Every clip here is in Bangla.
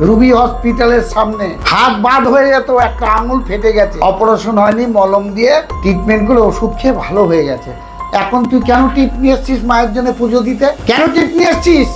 রুবি হসপিটালের সামনে। হাত বাদ হয়ে যেত একটা আঙুল ফেটে গেছে। অপারেশন হয়নি, মলম দিয়ে ট্রিটমেন্ট করে ওষুধ খেয়ে ভালো হয়ে গেছে। এখন তুই কেন টিপ নিয়ে এসছিস মায়ের জন্য পুজো দিতে? কেন টিপ নিয়ে এসছিস?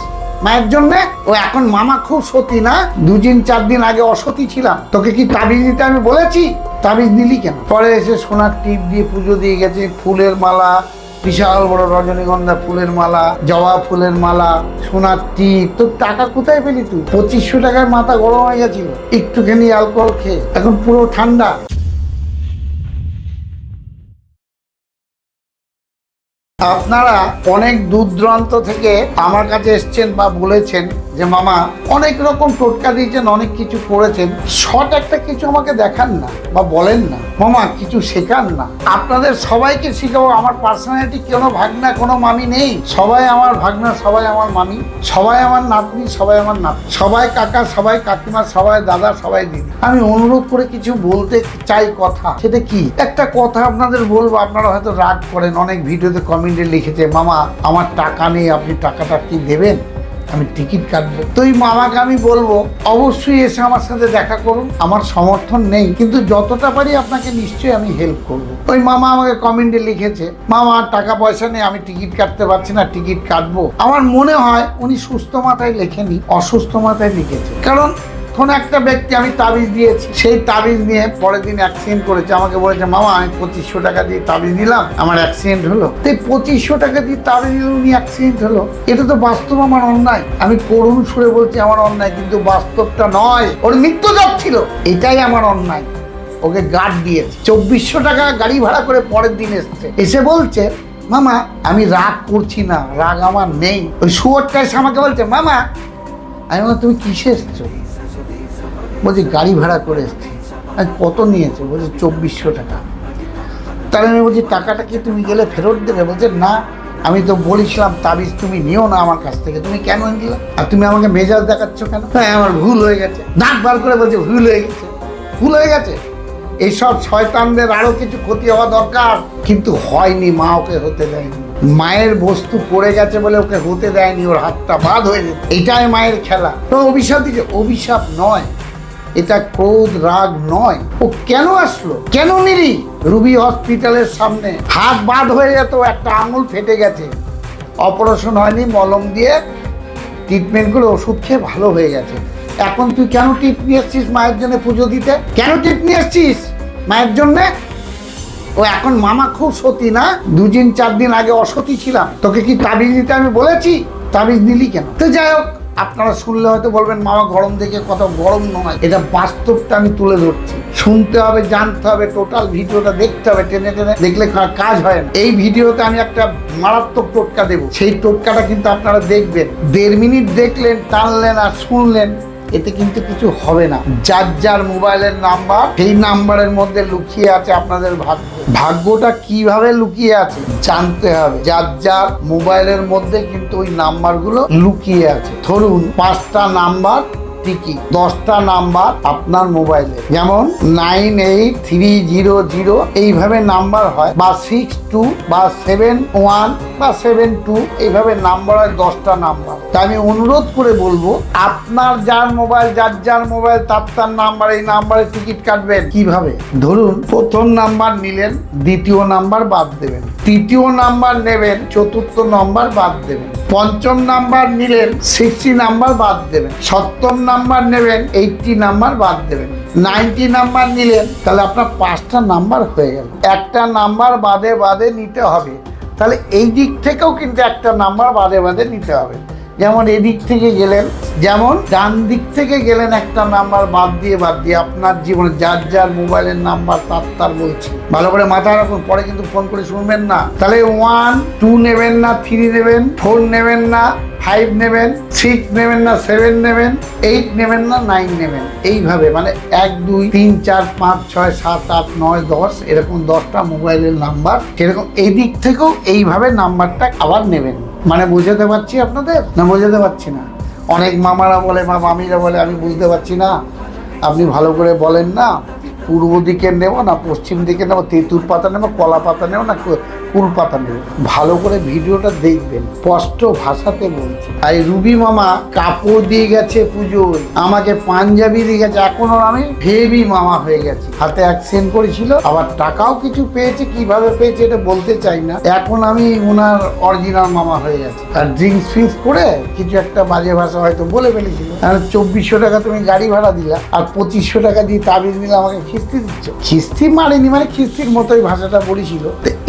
মায়ের জন্য? ও এখন মামা খুব সতী না? দুদিন চার দিন আগে অসতী ছিলাম। তোকে কি তাবিজ দিতে আমি বলেছি? তাবিজ দিলি কেন? পরে এসে সোনার টিপ দিয়ে পুজো দিয়ে গেছে, ফুলের মালা বিশাল বড় রজনীগন্ধা ফুলের মালা, জবা ফুলের মালা, সোনার টিপ। তোর টাকা কোথায় পেলি তুই? পঁচিশশো টাকায় মাথা গরম হয়ে গেছিল। একটুখানি অ্যালকোহল খেয়ে। এখন পুরো ঠান্ডা। আপনারা অনেক দূর দূরান্ত থেকে আমার কাছে এসছেন বা বলেছেন যে, মামা, অনেক রকম টোটকা দিয়েছেন, অনেক কিছু করেছেন। শর্ট একটা কিছু আমাকে দেখান না বা বলেন না। মামা, কিছু শেখান না। আপনাদের সবাইকে শিখাবো। আমার পার্সোনালিটি কোনো ভাগনা, কোনো মামি নেই। সবাই আমার ভাগনা, সবাই আমার মামি। সবাই আমার নাতনি, সবাই আমার নাতনি। সবাই কাকা, সবাই কাকিমা, সবাই দাদা, সবাই দিদি। আমি অনুরোধ করে কিছু বলতে চাই কথা। সেটা কি? একটা কথা আপনাদের বলব। আপনারা হয়তো রাগ করেন, অনেক ভিডিওতে কমেন্টে লিখেছে মামা, আমার টাকা নেই, আপনি টাকাটা কি দেবেন? আমি টিকিট কাটবো। তো ওই মামাকে আমি বলব, অবশ্যই এসে আমার সাথে দেখা করুন। আমার সমর্থন নেই, কিন্তু যতটা পারি আপনাকে নিশ্চয়ই আমি হেল্প করব। ওই মামা আমাকে কমেন্টে লিখেছে, মামা, আর টাকা পয়সা নেই, আমি টিকিট কাটতে পারছি না, টিকিট কাটবো। আমার মনে হয় উনি সুস্থ মাথায় লেখেনি, অসুস্থ মাথায় লিখেছে। কারণ কোন একটা ব্যক্তি আমি তাবিজ দিয়েছি। সেই তাবিজ নিয়ে পরের দিন অ্যাক্সিডেন্ট করেছে। আমাকে বলেছে, মামা, আমি পঁচিশশো টাকা দিয়ে তাবিজ দিলাম আমার অ্যাক্সিডেন্ট হলো। তো এই পঁচিশশো টাকা দিয়ে তাবিজ উনি অ্যাক্সিডেন্ট হলো, এটা তো বাস্তব আমার অন্যায়। আমি করুণ সুরে বলছি, আমার অন্যায়, কিন্তু বাস্তবটা নয়। ওর মৃত্যু ছিল। এটাই আমার অন্যায়। ওকে গার্ড দিয়েছে। চব্বিশশো টাকা গাড়ি ভাড়া করে পরের দিন এসছে। এসে বলছে, মামা, আমি রাগ করছি না। রাগ আমার নেই। ওই শুয়োরটা এসে আমাকে বলছে, মামা, আমি বললাম, তুমি কিসে এসছো? বলছি, গাড়ি ভাড়া করে এসছি। আজ কত নিয়েছে? বলছে, চব্বিশশো টাকা। তাহলে আমি বলছি, টাকাটা কি তুমি গেলে ফেরত দেবে? বলছে, না, আমি তো বলেছিলাম, তাবিজ তুমি নিও না আমার কাছ থেকে। তুমি কেন নিলে? আর তুমি আমাকে মেজাজ দেখাচ্ছ কেন? হ্যাঁ আমার ভুল হয়ে গেছে। দাঁত বার করে বলছে, ভুল হয়ে গেছে। ভুল হয়ে গেছে? এইসব শয়তানদের আরও কিছু ক্ষতি হওয়া দরকার। কিন্তু হয়নি, মা ওকে হতে দেয়নি। মায়ের বস্তু পড়ে গেছে বলে ওকে হতে দেয়নি, ওর হাতটা বাদ হয়ে যেত এটাই মায়ের খেলা। তো অভিশাপ দিচ্ছে অভিশাপ নয়। এটা ক্রোধ রাগ নয়। ও কেন আসলো? কেন নিলি? রুবি হসপিটালের সামনে। হাত বাদ হয়ে যেত একটা আঙুল ফেটে গেছে। অপারেশন হয়নি, মলম দিয়ে ট্রিটমেন্ট করে ওষুধ খেয়ে ভালো হয়ে গেছে। এখন তুই কেন টিপ নিয়ে এসছিস মায়ের জন্য পুজো দিতে? কেন টিপ নিয়ে এসছিস মায়ের জন্যে? ও এখন মামা খুব সতী না? দুদিন চার দিন আগে অসতী ছিলাম। তোকে কি তাবিজ দিতে আমি বলেছি? তাবিজ দিলি কেন? তো যাই হোক আপনারা শুনলে হয়তো বলবেন, মামা, গরম দেখে কত গরম নয়। এটা বাস্তবটা আমি তুলে ধরছি। শুনতে হবে, জানতে হবে, টোটাল ভিডিওটা দেখতে হবে, টেনে টেনে দেখলে কাজ হয় না। এই ভিডিওতে আমি একটা মারাত্মক টোটকা দেবো। সেই টোটকাটা কিন্তু আপনারা দেখবেন। দেড় মিনিট দেখলেন, টানলেন আর শুনলেন। এতে কিন্তু কিছু হবে না। যার যার মোবাইলের নাম্বার, সেই নাম্বারের মধ্যে লুকিয়ে আছে আপনাদের ভাগ্য। ভাগ্যটা কীভাবে লুকিয়ে আছে জানতে হবে। যার যার মোবাইলের মধ্যে কিন্তু ওই নাম্বারগুলো লুকিয়ে আছে। ধরুন, পাঁচটা নাম্বার ঠিকই দশটা নাম্বার আপনার মোবাইলে। যেমন nine eight three zero zero, এইভাবে নাম্বার হয়, বা সিক্স টু, বা সেভেন ওয়ান, বা সেভেন টু, এইভাবে নাম্বার হয়, দশটা নাম্বার। তা আমি অনুরোধ করে বলব, আপনার যার মোবাইল, যার যার মোবাইল, তার তার নাম্বার, এই নাম্বারে টিকিট কাটবেন। কীভাবে? ধরুন, প্রথম নাম্বার নিলেন, দ্বিতীয় নাম্বার বাদ দেবেন। তৃতীয় নাম্বার নেবেন, চতুর্থ নাম্বার বাদ দেবেন। পঞ্চম নাম্বার নিলেন সিক্সটি নাম্বার বাদ দেবেন। সপ্তম নাম্বার নেবেন এইটটি নাম্বার বাদ দেবেন। নাইনটি নাম্বার নিলেন, তাহলে আপনার পাঁচটা নাম্বার হয়ে গেল। একটা নাম্বার বাদে বাদে নিতে হবে। তাহলে এই দিক থেকেও কিন্তু একটা নাম্বার বাদে বাদে নিতে হবে। যেমন এদিক থেকে গেলেন, যেমন ডান দিক থেকে গেলেন একটা নাম্বার, বাদ দিয়ে বাদ দিয়ে আপনার জীবনে যার যার মোবাইলের নাম্বার, তার তার বলছি। ভালো করে মাথায় রাখুন, পরে কিন্তু ফোন করে শুনবেন না। তাহলে ওয়ান টু নেবেন না থ্রি নেবেন ফোর নেবেন না ফাইভ নেবেন সিক্স নেবেন না সেভেন নেবেন এইট নেবেন না নাইন নেবেন। এইভাবে মানে এক, দুই, তিন, চার, পাঁচ, ছয়, সাত, আট, নয়, দশ, এরকম দশটা মোবাইলের নাম্বার সেরকম এই দিক থেকেও এইভাবে নাম্বারটা আবার নেবেন। মানে বুঝাতে পারছি আপনাদের? না বোঝাতে পারছি না? অনেক মামারা বলে, মা মামিরা বলে, আমি বুঝতে পারছি না। আপনি ভালো করে বলেন না। পূর্ব দিকে নেব না, পশ্চিম দিকে নেব তেঁতুর পাতা নেব, কলা পাতা নেব না, কো- ফুল পাতা নেবে। ভালো করে ভিডিওটা দেখবেন, স্পষ্ট ভাষাতে বলছি। আর রুবি মামা কাপড় দিয়ে গেছে পুজোয়, আমাকে পাঞ্জাবি দিয়ে গেছে, এখন আমি হেভি মামা হয়ে গেছি। হাতে অ্যাক্সিডেন্ট করেছিল আবার টাকাও কিছু পেয়েছে, কীভাবে পেয়েছে এটা বলতে চাই না। এখন আমি ওনার অরিজিনাল মামা হয়ে গেছে। আর ড্রিঙ্কস ফিঙ্কস করে কিছু একটা বাজে ভাষা হয়তো বলে ফেলেছিল। চব্বিশশো টাকা তুমি গাড়ি ভাড়া দিলা, আর পঁচিশশো টাকা দিয়ে তাবিজ নিলে আমাকে খিস্তি দিচ্ছ। খিস্তি মারেনি মানে খিস্তির মতোই ভাষাটা বলেছিল।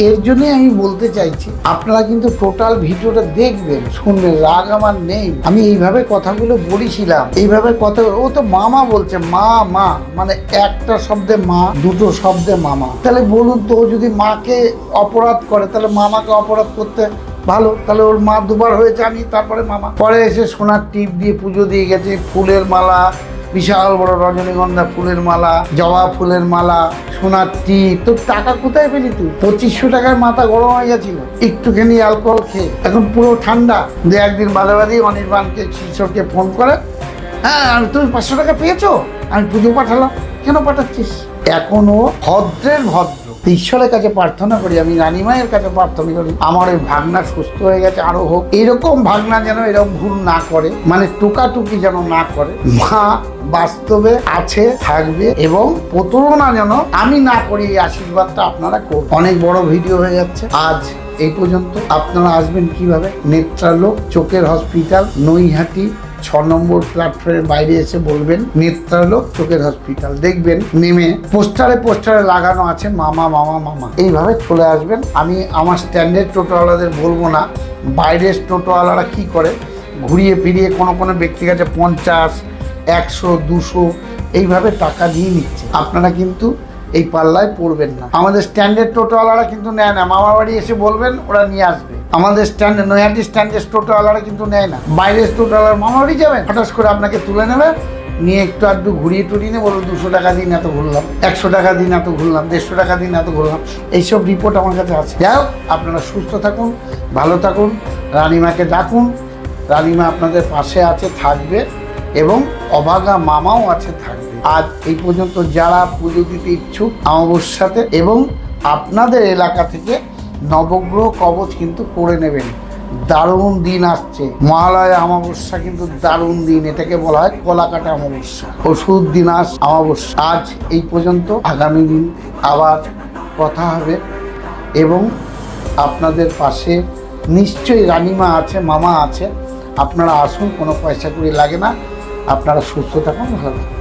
এর জন্যই আমি বলতে চাইছি, আপনারা কিন্তু টোটাল ভিডিওটা দেখবেন, শুনবেন, রাগ আমার নেই। আমি এইভাবে কথাগুলো বলেছিলাম, এইভাবে কথা ও তো মামা বলছে, মা মা মানে একটা শব্দে মা, দুটো শব্দে মামা। তাহলে বলুন তো যদি মাকে অপরাধ করে, তাহলে মামাকে অপরাধ করতে ভালো। তাহলে ওর মা দুবার হয়েছে, আমি তারপরে মামা। পরে এসে সোনার টিপ দিয়ে পুজো দিয়ে গেছে, ফুলের মালা বিশাল বড় রজনীগন্ধা ফুলের মালা, জবা ফুলের মালা, সোনার টি। তোর টাকা কোথায় পেলি তুই? পঁচিশশো টাকার মাথা গরম হয়ে গেছিল। একটুখানি অ্যালকোহল খেয়ে। এখন পুরো ঠান্ডা। দু একদিন বাদে বাদে অনির্বাণকে শিশোরকে ফোন করে হ্যাঁ আমি তুমি পাঁচশো টাকা পেয়েছ? আমি পুজো পাঠালাম। কেন পাঠাচ্ছিস? এখনও ভদ্রের ভদ্র। ঈশ্বরের কাছে প্রার্থনা করি, আমি রানীমায়ের কাছে প্রার্থনা করি, আমার ওই ভাগনা সুস্থ হয়ে গেছে, আরও হোক। এরকম ভাগনা যেন এরকম ভুল না করে মানে টুকাটুকি যেন না করে, মা বাস্তবে আছে, থাকবে এবং প্রতারণা যেন আমি না করি, এই আশীর্বাদটা আপনারা করুন। অনেক বড় ভিডিও হয়ে যাচ্ছে। আজ এই পর্যন্ত আপনারা আসবেন কীভাবে? নেত্রালোক চোখের হসপিটাল নৈহাটি, ছ নম্বর প্ল্যাটফর্মের বাইরে এসে বলবেন নেত্রালোক চোখের হসপিটাল দেখবেন, নেমে পোস্টারে পোস্টারে লাগানো আছে, মামা মামা মামা। এইভাবে চলে আসবেন। আমি আমার স্ট্যান্ডার্ড টোটোওয়ালাদের বলব না, বাইরের টোটোওয়ালারা কি করে? ঘুরিয়ে ফিরিয়ে কোনো কোনো ব্যক্তি কাছে পঞ্চাশ, একশো, দুশো, এইভাবে টাকা দিয়ে নিচ্ছে। আপনারা কিন্তু এই পাল্লায় পড়বেন না। আমাদের স্ট্যান্ডার্ড টোটোওয়ালারা কিন্তু নেয় না। মামা বাড়ি এসে বলবেন, ওরা নিয়ে আসবে। আমাদের স্ট্যান্ডার্ড নৈহাটি স্ট্যান্ডের টোটোওয়ালারা কিন্তু নেয় না। বাইরের টোটোওয়ালার মামা বাড়ি যাবেন, হঠাৎ করে আপনাকে তুলে নেবে। নিয়ে একটু আধটু ঘুরিয়ে টুরিয়ে বলব দুশো টাকা দিন, এত ঘুরলাম। একশো টাকা দিন, এত ঘুরলাম। দেড়শো টাকা দিন, এত ঘুরলাম। এইসব রিপোর্ট আমার কাছে আছে। যাই হোক, আপনারা সুস্থ থাকুন, ভালো থাকুন, রানিমাকে ডাকুন। রানিমা আপনাদের পাশে আছে, থাকবে এবং অভাগা মামাও আছে, থাকবে। আজ এই পর্যন্ত যারা পুজো দিতে ইচ্ছুক অমাবস্যাতে এবং আপনাদের এলাকা থেকে নবগ্রহ কবচ কিন্তু করে নেবেন। দারুণ দিন আসছে। মহালয়া অমাবস্যা কিন্তু দারুণ দিন, এটাকে বলা হয় কলাকাটা অমাবস্যা ওষুধ দিনাস অমাবস্যা আজ এই পর্যন্ত আগামী দিন আবার কথা হবে এবং আপনাদের পাশে নিশ্চয়ই রানিমা আছে, মামা আছে। আপনারা আসুন, কোনো পয়সা করি লাগে না। আপনারা সুস্থ থাকুন, ভালো থাকুন।